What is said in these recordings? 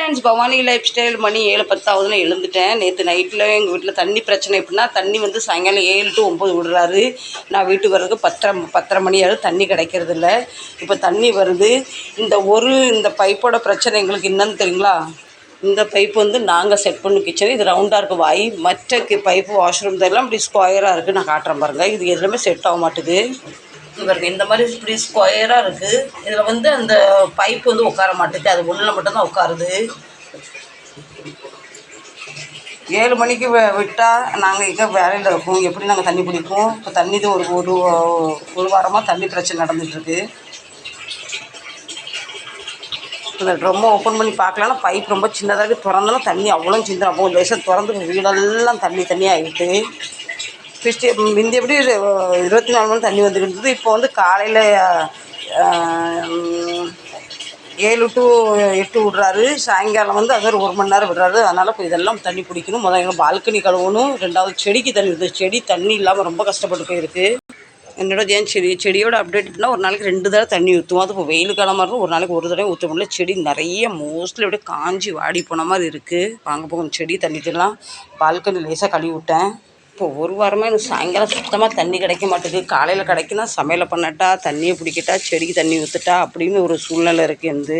Friends Bhavani lifestyle மணி ஏழு பத்தாவதுல எழுந்துட்டேன். நேற்று நைட்டில் எங்கள் வீட்டில் தண்ணி பிரச்சனை எப்படின்னா தண்ணி வந்து சாயங்காலம் ஏழு டு ஒம்பது விடுறாரு. நான் வீட்டுக்கு வர்றதுக்கு பத்தரை பத்தரை மணி தண்ணி கிடைக்கிறது இல்லை. இப்போ தண்ணி வருது. இந்த ஒரு இந்த பைப்போட பிரச்சனை எங்களுக்கு என்னன்னு தெரியுங்களா? இந்த பைப் வந்து நாங்கள் செட் பண்ணி கிச்சன் இது ரவுண்டாக இருக்குது வாய் மற்ற பைப்பு வாஷ்ரூம் இதெல்லாம் இப்படி ஸ்கொயராக இருக்குது நான் காட்டுறேன் பாருங்கள் இது எதுவுமே செட் ஆக மாட்டுது. இது பாருங்க. இந்த மாதிரி இப்படி ஸ்கொயராக இருக்குது இதில் வந்து அந்த பைப் வந்து உட்கார மாட்டேங்குது. அது ஒன்றில் மட்டும்தான் உட்காருது. ஏழு மணிக்கு விட்டால் நாங்கள் இங்கே வேலையில் இருக்கோம். எப்படி நாங்கள் தண்ணி பிடிப்போம் இப்போ தண்ணி தான் ஒரு ஒரு ஒரு வாரமாக தண்ணி பிரச்சனை நடந்துகிட்ருக்கு இந்த ட்ரம்மை ஓப்பன் பண்ணி பார்க்கலாம் பைப் ரொம்ப சின்னதாக இருக்குது திறந்தாலும் தண்ணி அவ்வளோ சின்ன அப்போ லேசாக திறந்து வீடெல்லாம் தண்ணி தண்ணி ஆகிட்டு ஃபிஸ்டி முந்தி எப்படி இருபத்தி நாலு மணி தண்ணி வந்துக்கிட்டு இருந்தது இப்போ வந்து காலையில் ஏழு டு எட்டு விட்றாரு. சாயங்காலம் வந்து அது ஒரு மணி நேரம் விடுறாரு. அதனால் இப்போ இதெல்லாம் தண்ணி பிடிக்கணும் முதல்ல எங்கள் பால்கனி கழுவணும். ரெண்டாவது செடிக்கு தண்ணி இருக்குது செடி தண்ணி இல்லாமல் ரொம்ப கஷ்டப்பட்டு போயிருக்கு என்னோட ஏன் செடி செடியோட அப்டேட்னா ஒரு நாளைக்கு ரெண்டு தடவை தண்ணி ஊற்றுவோம் அது இப்போ வெயில் காலமாக இருக்கும். ஒரு நாளைக்கு ஒரு தடவை ஊற்ற முடியல. செடி நிறைய மோஸ்ட்லி அப்படியே காஞ்சி வாடி போன மாதிரி இருக்குது வாங்க போகணும் செடி தண்ணிட்டெல்லாம் பால்கனி லேசாக கழுவி விட்டேன். இப்போ ஒரு வாரமாக எனக்கு சாயங்காலம் சுத்தமாக தண்ணி கிடைக்க மாட்டேங்குது. காலையில் கிடைக்குன்னா சமையலை பண்ணட்டா தண்ணியை பிடிக்கட்டா செடிக்கு தண்ணி ஊற்றுட்டா அப்படின்னு ஒரு சூழ்நிலை இருக்குது வந்து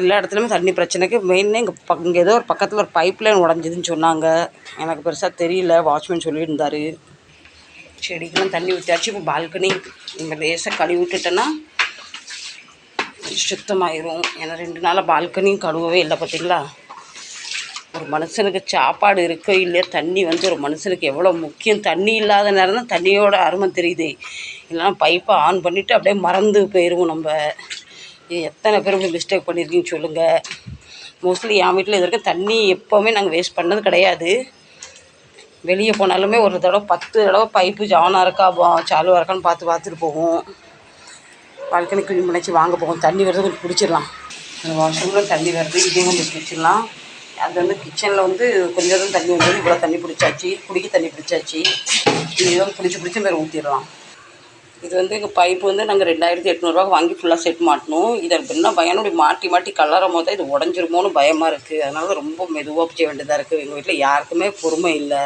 எல்லா இடத்துலையுமே தண்ணி பிரச்சனைக்கு மெயினாக இங்கே பக் இங்கே ஏதோ ஒரு பக்கத்தில் ஒரு பைப் லைன் உடஞ்சிதுன்னு சொன்னாங்க. எனக்கு பெருசாக தெரியல. வாட்ச்மேன் சொல்லியிருந்தாரு. செடிக்கெல்லாம் தண்ணி ஊற்றியாச்சு இப்போ பால்கனி இங்கே லேசாக கழுவி விட்டுட்டேன்னா சுத்தமாயிரும். ஏன்னா ரெண்டு நாளாக பால்கனியும் கழுவவே இல்லை பார்த்தீங்களா? ஒரு மனுஷனுக்கு சாப்பாடு இருக்கோ இல்லையோ தண்ணி வந்து ஒரு மனுஷனுக்கு எவ்வளோ முக்கியம்? தண்ணி இல்லாத நேரம் தான் தண்ணியோட அருமை தெரியுது. இல்லைன்னா பைப்பை ஆன் பண்ணிவிட்டு அப்படியே மறந்து போயிடுவோம் நம்ம. எத்தனை பேர் இப்படி மிஸ்டேக் பண்ணியிருக்கீங்கன்னு சொல்லுங்கள் மோஸ்ட்லி என் வீட்டில் இது வரைக்கும் தண்ணி எப்போவுமே நாங்கள் வேஸ்ட் பண்ணது கிடையாது. வெளியே போனாலுமே ஒரு தடவை பத்து தடவை பைப்பு ஜானாக இருக்கா பா- சாலுவாக இருக்கான்னு பார்த்து பார்த்துட்டு போவோம். பால்கனி க்ளீன் பண்ணிச்சு வாங்க போவோம். தண்ணி வருது கொஞ்சம் பிடிச்சிடலாம் அந்த வாஷ்ரூமில் தண்ணி வருது இதையும் கொஞ்சம் பிடிச்சிடலாம் அது வந்து கிச்சனில் வந்து கொஞ்சம் தான் தண்ணி வந்து இவ்வளோ தண்ணி பிடிச்சாச்சு குடிக்க தண்ணி பிடிச்சாச்சு. இது வந்து பிடிச்சி பிடிச்சி மேலே ஊற்றிடலாம் இது வந்து எங்கள் பைப்பு வந்து நாங்கள் ரெண்டாயிரத்தி எட்நூறுரூவா வாங்கி ஃபுல்லாக செட் மாட்டணும் இதை என்ன பயணம் இப்படி மாட்டி மாட்டி கலரும் போது இது உடஞ்சிருமோன்னு பயமாக இருக்குது அதனால ரொம்ப மெதுவாக செய்ய வேண்டியதாக இருக்குது எங்கள் வீட்டில் யாருக்குமே பொறுமை இல்லை.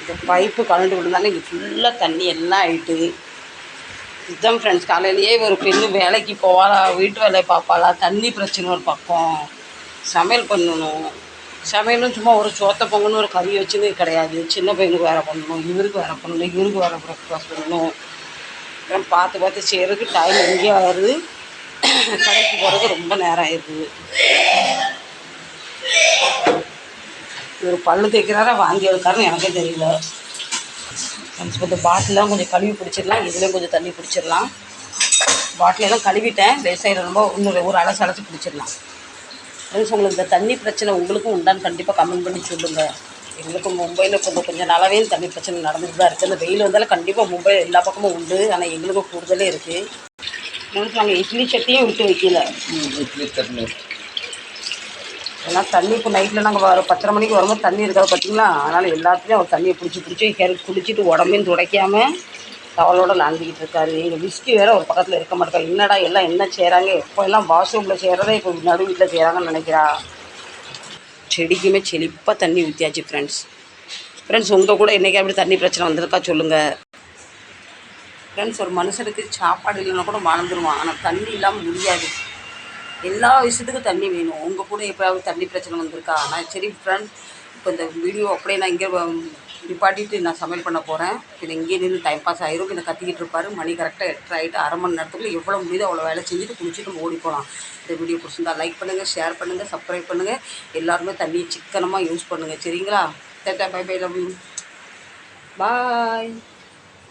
இந்த பைப்பு கலண்டு விழுந்தாலும் இங்கே ஃபுல்லாக தண்ணி எல்லாம் ஆயிட்டு. இதுதான் ஃப்ரெண்ட்ஸ் காலையிலேயே ஒரு பெண்ணு வேலைக்கு போவாளா வீட்டு வேலையை பார்ப்பாளா தண்ணி பிரச்சனை ஒரு பக்கம். சமையல் பண்ணணும். சமையலும் சும்மா ஒரு சோத்த பொங்கணும் ஒரு கறி வச்சுன்னு கிடையாது. சின்ன பையனுக்கு வேறு பண்ணணும் இவருக்கு வேறு பண்ணணும் இவருக்கு வேறு ப்ரெக்ஃபாஸ்ட் பண்ணணும். அப்புறம் பார்த்து பார்த்து செய்கிறதுக்கு டைம் எங்கேயா வருது கடைக்கு போகிறதுக்கு ரொம்ப நேரம் ஆயிடுது. இவர் பல்லு தேய்க்கிறாரா வாங்கி எடுக்காருன்னு எனக்கே தெரியல. இந்த பாட்டிலாம் கொஞ்சம் கழுவி பிடிச்சிடலாம் இதுலேயும் கொஞ்சம் தண்ணி பிடிச்சிடலாம் பாட்டிலெல்லாம் கழுவிட்டேன் லேசாக ரொம்ப இன்னொரு ஒரு அலசு அலசி பிடிச்சிடலாம் ஃப்ரெண்ட்ஸ் உங்களுக்கு இந்த தண்ணி பிரச்சனை உங்களுக்கும் உண்டான்னு கண்டிப்பாக கமெண்ட் பண்ணி சொல்லுங்கள் எங்களுக்கு மும்பையில் கொஞ்சம் கொஞ்சம் நாளாவே தண்ணி பிரச்சனை நடந்துட்டு தான் இருக்குது இந்த வெயில் வந்தாலும் கண்டிப்பாக மும்பை எல்லா பக்கமும் உண்டு. ஆனால் எங்களுக்கு கூடுதலே இருக்குது நாங்கள் இட்லி சட்டியும் விட்டு வைக்கல. இட்லி சட்னி. ஏன்னா தண்ணி இப்போ நைட்டில் நாங்கள் வர பத்தரை மணிக்கு வரும்போது தண்ணி இருக்காது பார்த்தீங்களா அதனால் எல்லாத்துலேயும் அவர் தண்ணியை பிடிச்சி பிடிச்சி குளிச்சுட்டு உடம்பையும் துடைக்காம தவளோட நடந்துக்கிட்டு இருக்காரு. எங்கள் விஸ்கி வேற ஒரு பக்கத்தில் இருக்க மாட்டேங்க என்னடா எல்லாம் என்ன செய்கிறாங்க எப்போ எல்லாம் வாஷ்ரூமில் செய்கிறதே இப்போ நடு வீட்டில் செய்கிறாங்கன்னு நினைக்கிறா? செடிக்குமே செழிப்பாக தண்ணி ஊற்றியாச்சு ஃப்ரெண்ட்ஸ் ஃப்ரெண்ட்ஸ் உங்கள் கூட என்றைக்கு அப்படி தண்ணி பிரச்சனை வந்திருக்கா சொல்லுங்கள் ஃப்ரெண்ட்ஸ் ஒரு மனுஷனுக்கு சாப்பாடு இல்லைன்னா கூட வாழ்ந்துருவான். ஆனால் தண்ணி இல்லாமல் முடியாது. எல்லா விஷயத்துக்கும் தண்ணி வேணும். உங்கள் கூட எப்போயாவது தண்ணி பிரச்சனை வந்திருக்கா? நான் சரி ஃப்ரெண்ட் இப்போ இந்த வீடியோ அப்படியே நான் இங்கே நிப்பாட்டிட்டு நான் சமையல் பண்ண போகிறேன் இது இங்கேயே நின்று டைம் பாஸ் ஆயிரும். இந்த கத்திக்கிட்டு இருப்பார். மணி கரெக்டாக எட்டு ஆகிட்டு அரை மணி நேரத்துக்குள்ள எவ்வளோ முடியுதோ அவ்வளோ வேலை செஞ்சுட்டு குளிச்சுட்டு நம்ம ஓடி போகலாம் இந்த வீடியோ பிடிச்சிருந்தா லைக் பண்ணுங்கள் ஷேர் பண்ணுங்கள் சப்ஸ்கிரைப் பண்ணுங்கள் எல்லாருமே தண்ணியை சிக்கனமாக யூஸ் பண்ணுங்கள் சரிங்களா? Data bye bye love you bye